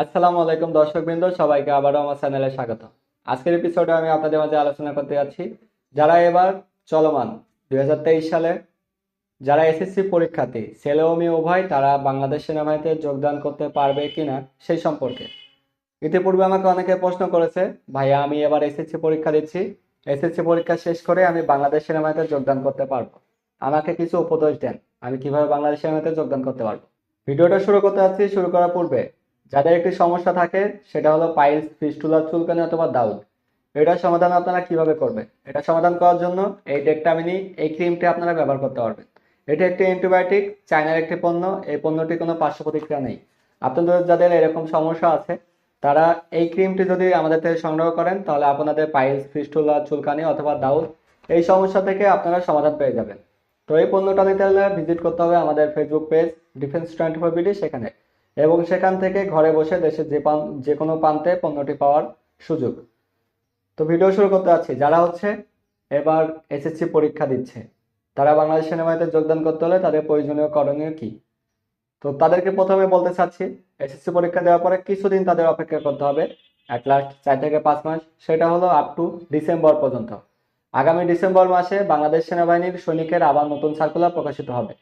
আসসালামু আলাইকুম দর্শকবৃন্দ, সবাইকে আবারও আমার চ্যানেলে স্বাগত। আজকের এপিসোডে আমি আপনাদের মাঝে আলোচনা করতে যাচ্ছি। যারা এবার চলমান দুই সালে, যারা এসএসসি পরীক্ষার্থী, ছেলে ও মেয়ে উভয়, তারা বাংলাদেশ সেনাবাহিনীতে যোগদান করতে পারবে কিনা সেই সম্পর্কে। ইতিপূর্বে আমাকে অনেকে প্রশ্ন করেছে, ভাইয়া, আমি এবার এসএসসি পরীক্ষা দিচ্ছি। এসএসসি পরীক্ষা শেষ করে আমি বাংলাদেশ সেনাবাহিনীতে যোগদান করতে পারব। আমাকে কিছু উপদেশ দেন, আমি কীভাবে বাংলাদেশ সেনাবাহিনীতে যোগদান করতে পারব? ভিডিওটা শুরু করতে যাচ্ছি, শুরু করার পূর্বে যাদের একটি সমস্যা থাকে, সেটা হলো পাইলস, ফিস্টুলা, চুলকানি অথবা দাউদ। এটার সমাধান আপনারা কীভাবে করবেন? এটা সমাধান করার জন্য এই ডেকটামিনি এই ক্রিমটি আপনারা ব্যবহার করতে পারবেন। এটি একটি অ্যান্টিবায়োটিক, চায়নার একটি পণ্য, এই পণ্যটি কোনো পার্শ্ব প্রতিক্রিয়া নেই। আপনাদের যাদের এরকম সমস্যা আছে, তারা এই ক্রিমটি যদি আমাদের থেকে সংগ্রহ করেন, তাহলে আপনাদের পাইলস, ফিস্টুলা, চুলকানি অথবা দাউদ, এই সমস্যা থেকে আপনারা সমাধান পেয়ে যাবেন। তো এই পণ্যটা নিতে হলে ভিজিট করতে হবে আমাদের Facebook page defence twenty four BD সেখানে। এবং সেখান থেকে ঘরে বসে দেশের যে পান, যে কোনো প্রান্তে পণ্যটি পাওয়ার সুযোগ। তো ভিডিও শুরু করতে যাচ্ছি। যারা হচ্ছে এবার এসএসসি পরীক্ষা দিচ্ছে, তারা বাংলাদেশ সেনাবাহিনীতে যোগদান করতে হলে তাদের প্রয়োজনীয় করণীয় কি? তো তাদেরকে প্রথমে বলতে চাচ্ছি এসএসসি পরীক্ষা দেওয়ার পরে কিছুদিন তাদের অপেক্ষা করতে হবে। অ্যাট লাস্ট চার থেকে পাঁচ মাস। সেটা হলো আপ টু ডিসেম্বর পর্যন্ত। আগামী ডিসেম্বর মাসে বাংলাদেশ সেনাবাহিনীর সৈনিকের আবার নতুন সার্কুলার প্রকাশিত হবে।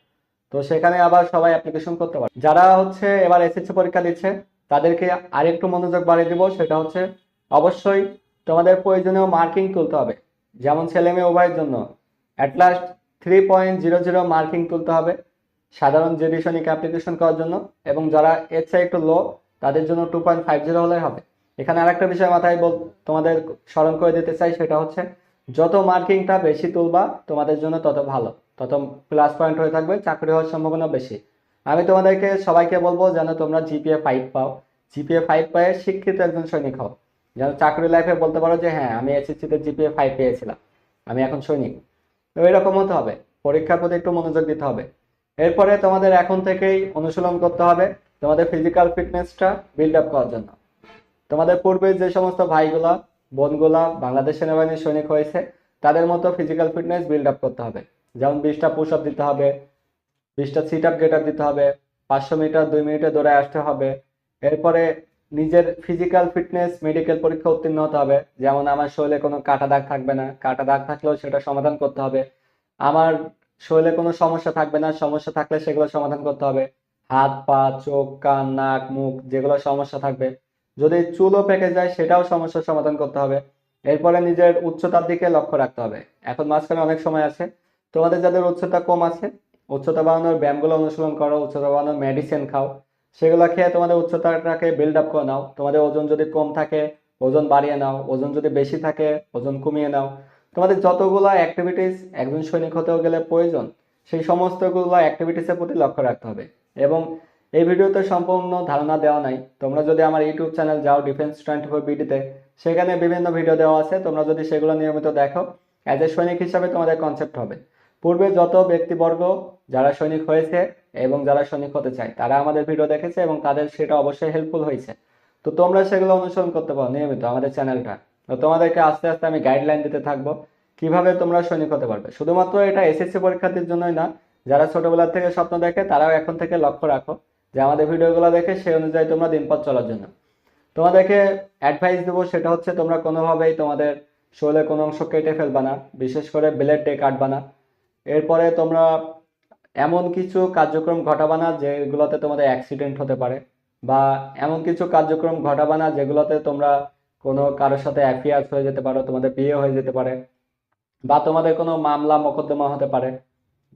তো সেখানে আবার সবাই অ্যাপ্লিকেশন করতে পারে। যারা হচ্ছে এবার এসএসসি পরীক্ষা দিচ্ছে, তাদেরকে আরেকটু মনোযোগ বাড়িয়ে দিব, সেটা হচ্ছে অবশ্যই তোমাদের প্রয়োজনীয় মার্কিং তুলতে হবে। যেমন ছেলে মেয়ে উভয়ের জন্য at last three point zero zero marking তুলতে হবে সাধারণ জেডি সৈনিক অ্যাপ্লিকেশন করার জন্য এবং যারা এর চেয়ে একটু লো তাদের জন্য টু পয়েন্ট ফাইভ জিরো হলে হবে। এখানে আরেকটা বিষয় মাথায় বল তোমাদের স্মরণ করে দিতে চাই, সেটা হচ্ছে যত মার্কিংটা বেশি তুলবা, তোমাদের জন্য তত ভালো। তত প্লাস পয়েন্ট হয়ে থাকবে, চাকরি হওয়ার সম্ভাবনা বেশি। আমি তোমাদেরকে সবাইকে বলব যেন তোমরা জিপিএ ফাইভ পাও। জিপিএ ফাইভ পেয়ে শিক্ষিত একজন সৈনিক হও। যেন চাকরি লাইফে বলতে পারো যে হ্যাঁ আমি এসএসসিতে জিপিএ ফাইভ পেয়েছিলাম। আমি এখন সৈনিক। এরকম হতে হবে। পরীক্ষার প্রতি একটু মনোযোগ দিতে হবে। এরপরে তোমাদের এখন থেকেই অনুশীলন করতে হবে তোমাদের ফিজিক্যাল ফিটনেসটা বিল্ড আপ করার জন্য। তোমাদের পূর্বে যে সমস্ত ভাইগুলা, বোনগুলা বাংলাদেশ সেনাবাহিনীর সৈনিক হয়েছে, তাদের মতো ফিজিক্যাল ফিটনেস বিল্ড আপ করতে হবে। যেমন বিশটা পুশ আপ দিতে হবে, বিশটা সিট আপ গেট আপ দিতে হবে, পাঁচশো মিটার দুই মিনিটে দৌড়ে আসতে হবে। এরপরে নিজের ফিজিক্যাল ফিটনেস মেডিকেল পরীক্ষা উত্তীর্ণ হতে হবে। যেমন আমার শরীরে কোনো কাটা দাগ থাকবে না, কাটা দাগ থাকলেও সেটা সমাধান করতে হবে। আমার শরীরে কোনো সমস্যা থাকবে না, সমস্যা থাকলে সেগুলো সমাধান করতে হবে। হাত, পা, চোখ, কান, নাক, মুখ, যেগুলো সমস্যা থাকবে। যদি চুলও পেকে যায়, সেটাও সমস্যার সমাধান করতে হবে। এরপরে নিজের উচ্চতার দিকে লক্ষ্য রাখতে হবে। এখন মাঝখানে অনেক সময় আছে তোমাদের যাদের উচ্চতা কম আছে, উচ্চতা বাড়ানোর ব্যায়ামগুলো অনুশীলন করো, উচ্চতা বাড়ানোর মেডিসিন খাও, সেগুলো খেয়ে তোমাদের উচ্চতাটাকে বিল্ড আপ করে নাও। তোমাদের ওজন যদি কম থাকে, ওজন বাড়িয়ে নাও। ওজন যদি বেশি থাকে, ওজন কমিয়ে নাও। তোমাদের যতগুলো অ্যাক্টিভিটিস একজন সৈনিক হতেও গেলে প্রয়োজন, সেই সমস্তগুলো অ্যাক্টিভিটিসের প্রতি লক্ষ্য রাখতে হবে। এবং এই ভিডিওতে সম্পূর্ণ ধারণা দেওয়া নাই। তোমরা যদি আমার ইউটিউব চ্যানেল যাও ডিফেন্স টোয়েন্টি ফোর বিডিতে সেখানে বিভিন্ন ভিডিও দেওয়া আছে। তোমরা যদি সেগুলো নিয়মিত দেখো অ্যাজ এ সৈনিক হিসাবে তোমাদের কনসেপ্ট হবে। পূর্বে যত ব্যক্তিবর্গ যারা সৈনিক হয়েছে এবং যারা সৈনিক হতে চায়, তারা আমাদের ভিডিও দেখেছে এবং তাদের সেটা অবশ্যই হেল্পফুল হয়েছে। তো তোমরা সেগুলো অনুসরণ করতে পারো নিয়মিত আমাদের চ্যানেলটা। তো তোমাদেরকে আস্তে আস্তে আমি গাইডলাইন দিতে থাকব কীভাবে তোমরা সৈনিক হতে পারবে। শুধুমাত্র এটা এসএসসি পরীক্ষার্থীর জন্যই না, যারা ছোটবেলা থেকে স্বপ্ন দেখে, তারাও এখন থেকে লক্ষ্য রাখো যে আমাদের ভিডিওগুলো দেখে সেই অনুযায়ী তোমরা দিনপথ চলার জন্য। তোমাদেরকে অ্যাডভাইস দেবো, সেটা হচ্ছে তোমরা কোনোভাবেই তোমাদের শরীরে কোনো অংশ কেটে ফেলবা না, বিশেষ করে ব্লেড ডে কাটবা না। এরপরে তোমরা এমন কিছু কার্যক্রম ঘটাবা না যেগুলোতে তোমাদের অ্যাক্সিডেন্ট হতে পারে বা এমন কিছু কার্যক্রম ঘটাবা না যেগুলোতে তোমরা কোনো কারোর সাথে অ্যাফেয়ার্স হয়ে যেতে পারো, তোমাদের বিয়ে হয়ে যেতে পারে বা তোমাদের কোনো মামলা মোকদ্দমা হতে পারে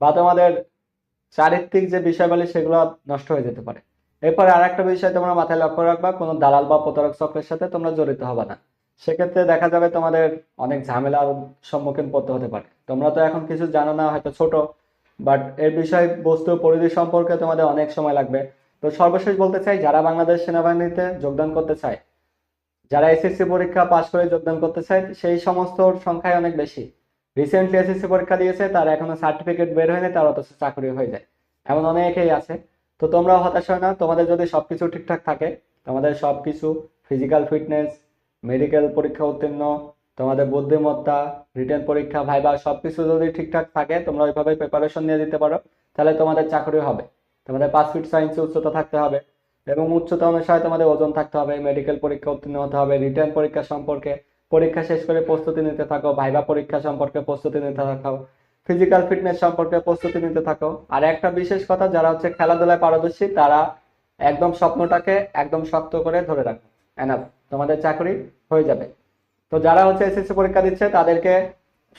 বা তোমাদের চারিত্রিক যে বিষয়গুলি সেগুলো নষ্ট হয়ে যেতে পারে। এরপরে আর একটা বিষয় তোমরা মাথায় লক্ষ্য রাখবা, কোনো দালাল বা প্রতারক চক্রের সাথে তোমরা জড়িত হবে না। সেক্ষেত্রে দেখা যাবে তোমাদের অনেক ঝামেলার সম্মুখীন পড়তে হতে পারে। তোমরা তো এখন কিছু জানো না, হয়তো ছোট বাট এর বিষয়, বস্তু পরিধি সম্পর্কে তোমাদের অনেক সময় লাগবে। তো সর্বশেষ বলতে চাই, যারা বাংলাদেশ সেনাবাহিনীতে যোগদান করতে চায়, যারা এসএসসি পরীক্ষা পাশ করে যোগদান করতে চায়, সেই সমস্ত সংখ্যায় অনেক বেশি। রিসেন্টলি এসএসসি পরীক্ষা দিয়েছে, তার এখনও সার্টিফিকেট বের হয়নি, তার অথচ চাকরি হয়ে যায়। এমন অনেকেই আছে। তো তোমরা হতাশ হয় না, তোমাদের যদি সবকিছু ঠিকঠাক থাকে, তোমাদের সবকিছু ফিজিক্যাল ফিটনেস মেডিকেল পরীক্ষা উত্তীর্ণ, তোমাদের বুদ্ধিমত্তা রিটেন পরীক্ষা ভাইবা সবকিছু যদি ঠিকঠাক থাকে, তোমরা ওইভাবে প্রিপারেশন নিয়ে দিতে পারো, তাহলে তোমাদের চাকরি হবে। তোমাদের পাঁচ ফিট সায়েন্সে উচ্চতা থাকতে হবে এবং উচ্চতা অনুসারে তোমাদের ওজন থাকতে হবে মেডিকেল পরীক্ষা উত্তীর্ণ হতে হবে রিটার্ন পরীক্ষা সম্পর্কে পরীক্ষা শেষ করে প্রস্তুতি নিতে থাকো ভাইবা পরীক্ষা সম্পর্কে প্রস্তুতি নিতে থাকো ফিজিক্যাল ফিটনেস সম্পর্কে প্রস্তুতি নিতে থাকো। আর একটা বিশেষ কথা, যারা হচ্ছে খেলাধুলায় পারদর্শী, তারা একদম স্বপ্নটাকে একদম শক্ত করে ধরে রাখো। এনাফ তোমাদের চাকরি হয়ে যাবে। তো যারা হচ্ছে এসএসসি পরীক্ষা দিচ্ছে, তাদেরকে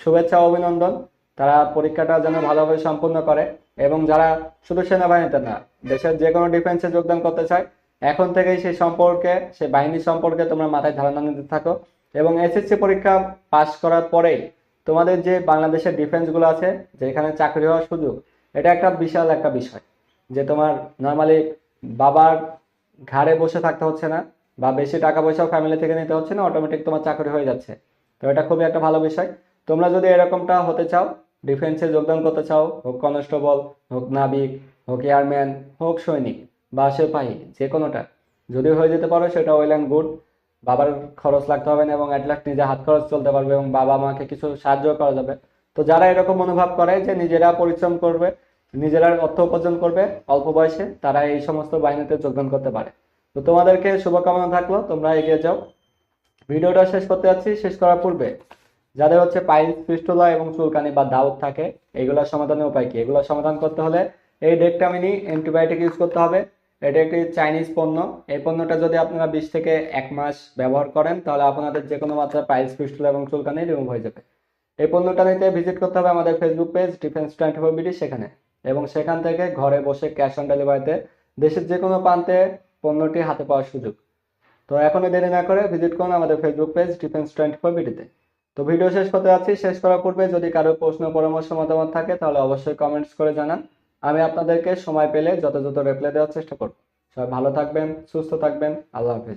শুভেচ্ছা অভিনন্দন। তারা পরীক্ষাটা যেন ভালোভাবে সম্পূর্ণ করে এবং যারা শুধু সেনাবাহিনীতে না, দেশের যে কোনো ডিফেন্সে যোগদান করতে চায়, এখন থেকেই সেই সম্পর্কে, সেই বাহিনী সম্পর্কে তোমরা মাথায় ধারণা নিতে থাকো। এবং এসএসসি পরীক্ষা পাশ করার পরেই তোমাদের যে বাংলাদেশের ডিফেন্সগুলো আছে, যেখানে চাকরি হওয়ার সুযোগ, এটা একটা বিশাল একটা বিষয়। যে তোমার নর্মালি বাবার ঘাড়ে বসে থাকতে হচ্ছে না বা বেশি টাকা পয়সাও ফ্যামিলি থেকে নিতে হচ্ছে না অটোমেটিক তোমার চাকরি হয়ে যাচ্ছে। তো এটা খুবই একটা ভালো বিষয়। তোমরা যদি এরকমটা হতে চাও ডিফেন্সে যোগদান করতে চাও, হোক কনস্টেবল হোক নাবিক, হোক এয়ারম্যান হোক সৈনিক, বা সিপাহী যে কোনোটা যদি হয়ে যেতে পারো, সেটা ওয়েল অ্যান্ড গুড বাবার খরচ লাগতে হবে না এবং অ্যাটলাস্ট নিজে হাত খরচ চলতে পারবে এবং বাবা মাকে কিছু সাহায্য করা যাবে। তো যারা এরকম অনুভব করে যে নিজেরা পরিশ্রম করবে, নিজেরা অর্থ উপার্জন করবে, অল্প বয়সে তারা এই সমস্ত বাহিনীতে যোগদান করতে পারে। তো তোমাদেরকে শুভকামনা থাকল, তোমরা এগিয়ে যাও। ভিডিওটা শেষ করতে যাচ্ছি, শেষ করার পূর্বে যাদের হচ্ছে পাইলস ফিস্টুলা এবং চুলকানি বা দাউদ থাকে এগুলোর সমাধানের উপায় কি? এগুলোর সমাধান করতে হলে এই ডেকটামিনি অ্যান্টিবায়োটিক ইউজ করতে হবে। এটা একটি চাইনিজ পণ্য। এই পণ্যটা যদি আপনারা বিশ থেকে এক মাস ব্যবহার করেন, তাহলে আপনাদের যে কোনো মাত্রায় পাইলস ফিস্টুলা এবং চুলকানি রিমুভ হয়ে যাবে। এই পণ্যটা নিতে ভিজিট করতে হবে আমাদের Facebook page defence twenty four BD সেখানে। এবং সেখান থেকে ঘরে বসে ক্যাশ অন ডেলিভারিতে দেশের যে কোনো প্রান্তে পণ্যটি হাতে পাওয়ার সুযোগ। তো এখনই দেরি না করে ভিজিট করুন আমাদের Facebook page defence twenty four বিডিতে তো ভিডিও শেষ করতে যাচ্ছি। শেষ করার পূর্বে যদি কারও প্রশ্ন, পরামর্শ, মতামত থাকে, তাহলে অবশ্যই কমেন্টস করে জানান। আমি আপনাদেরকে সময় পেলে যথাযথ রিপ্লাই দেওয়ার চেষ্টা করব। সবাই ভালো থাকবেন, সুস্থ থাকবেন। আল্লাহ হাফিজ।